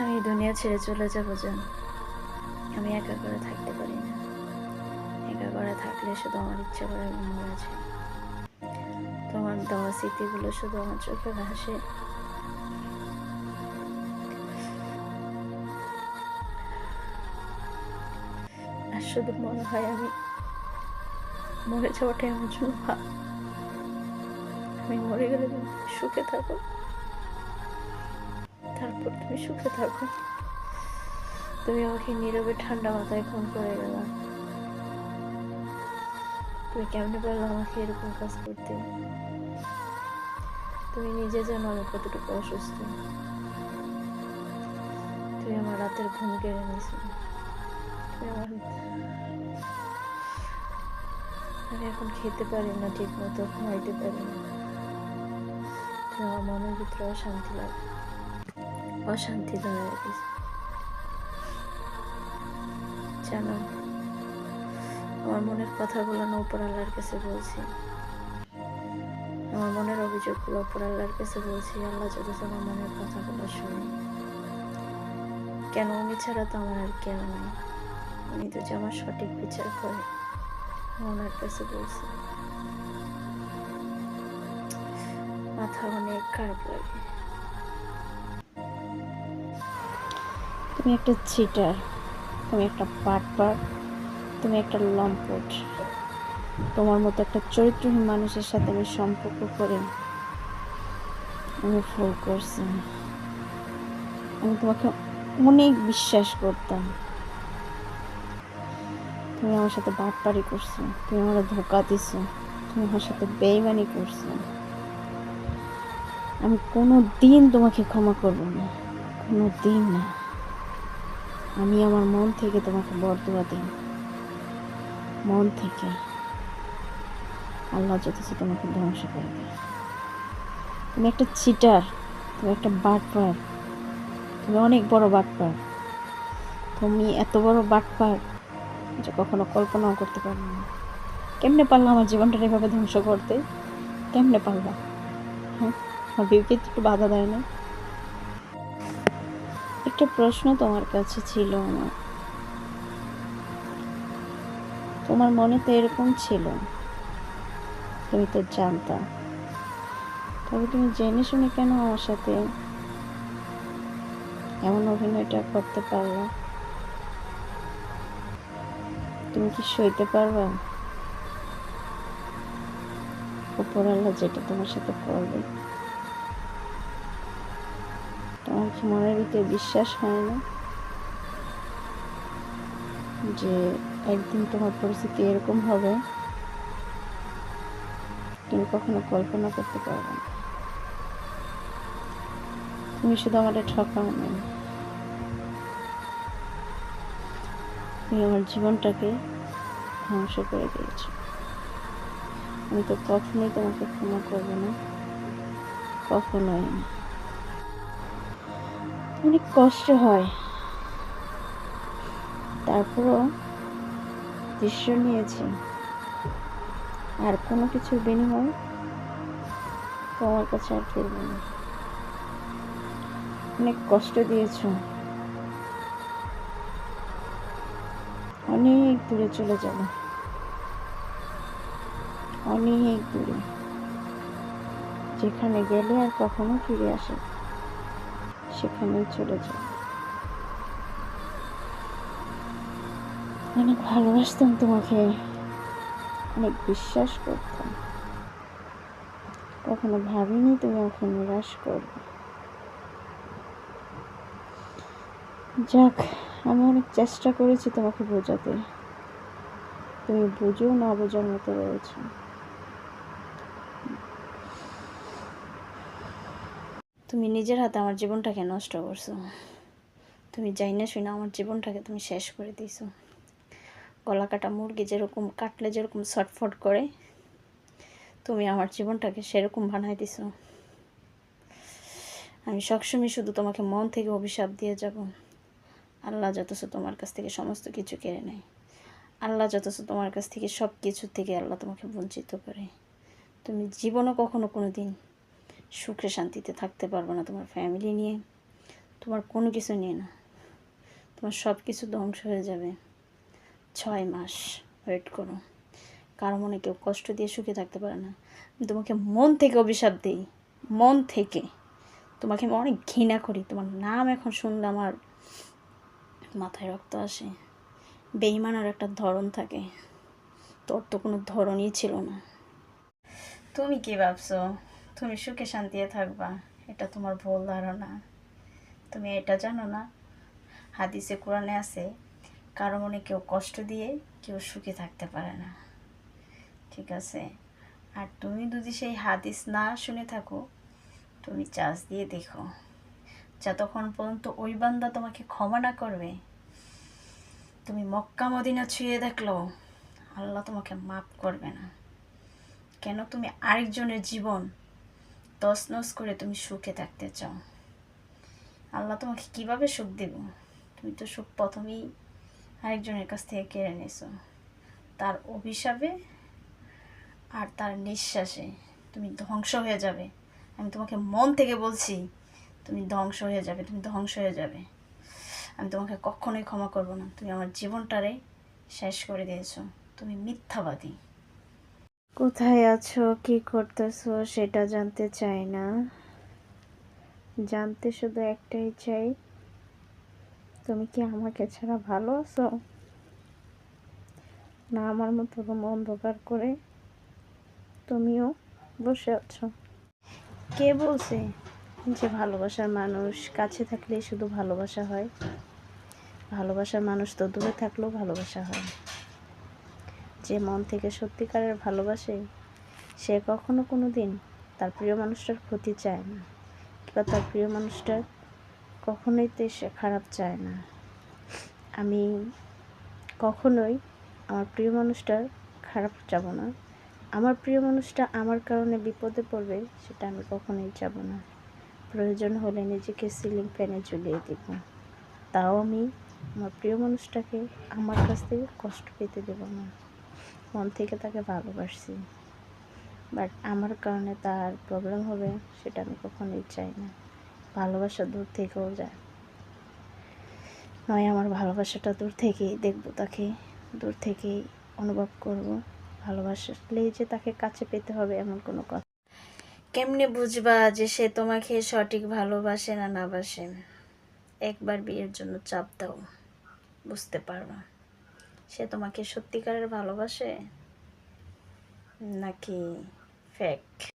আমি দুনিয়া ছেড়ে চলে যাব জান আমি একা করে থাকতে পারি না। একা করে থাকলে শুধু আমার ইচ্ছা করে মরে যাই তোমার দেওয়া স্মৃতিগুলো শুধু আমার চোখে ভাসে। আর শুধু মনে হয় আমি মরে যাওয়াটাই আমার জন্য ভালো। আমি মরে গেলে সুখে থাকো। তারপর তুমি সুখে থাকো। তুমি আমাকে নীরবে ঠান্ডা মাথায় ফোন করে গেলাম তুমি কেমনে পারল আমাকে এরকম কাজ করতে? তুমি নিজে জানো আমি কতটুকু অসুস্থ। তুমি আমার রাতের ঘুম কেড়ে নিয়েছো। আমি এখন খেতে পারি না ঠিক মতো ঘুমাইতে পারি না। আমার মনের ভিতরে অশান্তি লাগে। অশান্তি ধরে রেখেছে জানো, আমার মনের কথাগুলো না উপর আল্লাহর কাছে বলছি। আমার মনের অভিযোগগুলো উপর আল্লাহর কাছে বলছি, আল্লাহ যদি আমার মনের কথাগুলো শুনে। কেন উনি ছাড়া তো আমার আর কেউ নেই। উনি তো যে আমার সঠিক বিচার করে ওনার কাছে বলছি। মাথা অনেক খারাপ লাগে। তুমি একটা চিটার তুমি একটা পাটপার তুমি একটা লম্পট তোমার মতো একটা চরিত্রহীন মানুষের সাথে আমি সম্পর্ক করে আমি ভুল করছি। আমি তোমাকে অনেক বিশ্বাস করতাম। তুমি আমার সাথে বাটপারি করছ, তুমি আমার ধোকা দিছো, তুমি আমার সাথে বেইমানি করছ। আমি কোনো দিন তোমাকে ক্ষমা করব না কোনো দিন না। আমি আমার মন থেকে তোমাকে বর্তবা দিই। মন থেকে আল্লাহ যথেষ্ট তোমাকে ধ্বংস করে দেয়। তুমি একটা চিটার তুমি একটা বাটপার, তুমি অনেক বড় বাটপার। তুমি এত বড় বাটপার যে কখনো কল্পনাও করতে পারবে না। কেমনে পারলাম আমার জীবনটা এভাবে ধ্বংস করতে? কেমনে পারলাম হ্যাঁ আমার বিবেকে একটু বাধা দেয় না। একটা প্রশ্ন তোমার কাছে ছিল আমার। তোমার মনে তো এরকম ছিল। তুমি তো জানতা। তবে তুমি জেনে শুনে কেন আমার সাথে এমন অভিনয়টা করতে পারলা? তুমি কি সইতে পারবা? উপরাল্লা যেটা তোমার সাথে করবে। তোমার কি মনের ভিতরে বিশ্বাস হয় না? যে একদিন তোমার পরিস্থিতি এরকম হবে, তুমি কখনো কল্পনা করতে পারবে না। তুমি শুধু আমাদের ঠকাও নাই তুমি আমার জীবনটাকে ধ্বংস করে দিয়েছ। আমি তো কখনোই তোমাকে ক্ষমা করব না, কখনোই না। অনেক কষ্ট হয়। তারপরও দৃশ্য নিয়েছি। আর কোনো কিছুর বিনিময় তোমার কাছে আর ফিরব না। অনেক কষ্ট দিয়েছ। অনেক দূরে চলে যাব। অনেক দূরে। যেখানে গেলে আর কখনো ফিরে আসে সেখানেই চলে যাব অনেক ভালোবাসতাম তোমাকে। অনেক বিশ্বাস করতাম। কখনো ভাবিনি তুমি আমাকে নিরাশ করবে। যাক আমি অনেক চেষ্টা করেছি তোমাকে বোঝাতে। তুমি বুঝেও না বোঝার মতো রয়েছে। তুমি নিজের হাতে আমার জীবনটাকে নষ্ট করছ। তুমি যাই না শুনে আমার জীবনটাকে তুমি শেষ করে দিয়েছ গলা কাটা মুরগি যেরকম কাটলে যেরকম ছটফট করে, তুমি আমার জীবনটাকে সেরকম বানাই দিছো। আমি সবসময় শুধু তোমাকে মন থেকে অভিশাপ দিয়ে যাব। আল্লাহ যতছ তোমার কাছ থেকে সমস্ত কিছু কেড়ে নেয়। আল্লাহ যতছ তোমার কাছ থেকে সব কিছু থেকে আল্লাহ তোমাকে বঞ্চিত করে। তুমি জীবনও কখনো কোনো দিন সুখে শান্তিতে থাকতে পারবে না তোমার ফ্যামিলি নিয়ে। তোমার কোনো কিছু নিয়ে না। তোমার সব কিছু ধ্বংস হয়ে যাবে। ছয় মাস ওয়েট করো। কারও মনে কেউ কষ্ট দিয়ে সুখে থাকতে পারে না। তোমাকে মন থেকে অভিশাপ দিই। মন থেকে। তোমাকে আমি অনেক ঘৃণা করি। তোমার নাম এখন শুনলে আমার মাথায় রক্ত আসে। বেইমানের একটা ধরন থাকে। তোর তো কোনো ধরনই ছিল না। তুমি কি ভাবছ? তুমি সুখে শান্তিতে থাকবা, এটা তোমার ভুল ধারণা। তুমি এটা জানো না। হাদিসে, কোরআনে আছে, কারও মনে কেউ কষ্ট দিয়ে কেউ সুখে থাকতে পারে না। ঠিক আছে? আর তুমি যদি সেই হাদিস না শুনে থাকো, তুমি চার্জ দিয়ে দেখো। যতক্ষণ পর্যন্ত ওই বান্দা তোমাকে ক্ষমা না করবে, তুমি মক্কা মদিনা ছুঁয়ে দেখল, আল্লাহ তোমাকে মাফ করবে না। কেন? তুমি আরেকজনের জীবন তছনছ করে তুমি সুখে থাকতে চাও। আল্লাহ তোমাকে কীভাবে সুখ দেব? তুমি তো সুখ প্রথমেই আরেকজনের কাছ থেকে কেড়ে নিয়েছো। তার অভিশাপে আর তার নিঃশ্বাসে তুমি ধ্বংস হয়ে যাবে। আমি তোমাকে মন থেকে বলছি, তুমি ধ্বংস হয়ে যাবে, তুমি ধ্বংস হয়ে যাবে। আমি তোমাকে কখনোই ক্ষমা করব না। তুমি আমার জীবনটারে শেষ করে দিয়েছ। তুমি মিথ্যাবাদী। কোথায় আছো? কি করতেছো? সেটা জানতে চাই না। জানতে শুধু একটাই চাই, তুমি কি আমাকে ছাড়া ভালো আছো? না, আমার মতো রুম অন্ধকার করে তুমিও বসে আছো। কে বলছে যে ভালোবাসার মানুষ কাছে থাকলে শুধু ভালোবাসা হয়? ভালোবাসার মানুষ তো দূরে থাকলেও ভালোবাসা হয়। যে মন থেকে সত্যিকারের ভালোবাসে, সে কখনো কোনো দিন তার প্রিয় মানুষটার ক্ষতি চায় না কিংবা তার প্রিয় মানুষটার কখনোই তো সে খারাপ চায় না। আমি কখনোই আমার প্রিয় মানুষটার খারাপ যাব না। আমার প্রিয় মানুষটা আমার কারণে বিপদে পড়বে, সেটা আমি কখনোই যাব না। প্রয়োজন হলে নিজেকে সিলিং ফ্যানে ঝুলিয়ে দেব। তাও আমি আমার প্রিয় মানুষটাকে আমার কাছ থেকে কষ্ট পেতে দেব না। মন থেকে তাকে ভালোবাসছি বাট আমার কারণে তার প্রবলেম হবে সেটা আমি কখনোই চাই না। ভালোবাসা দূর থেকেও যায়। নয়, আমার ভালোবাসাটা দূর থেকেই দেখব তাকে। দূর থেকেই অনুভব করব। ভালোবাসলেই যে তাকে কাছে পেতে হবে এমন কোনো কথা। কেমনে বুঝবা যে সে তোমাকে সঠিক ভালোবাসে না না বাসে? একবার বিয়ের জন্য চাপ দাও। বুঝতে পারবা। সে তোমাকে সত্যিকারের ভালোবাসে? নাকি ফেক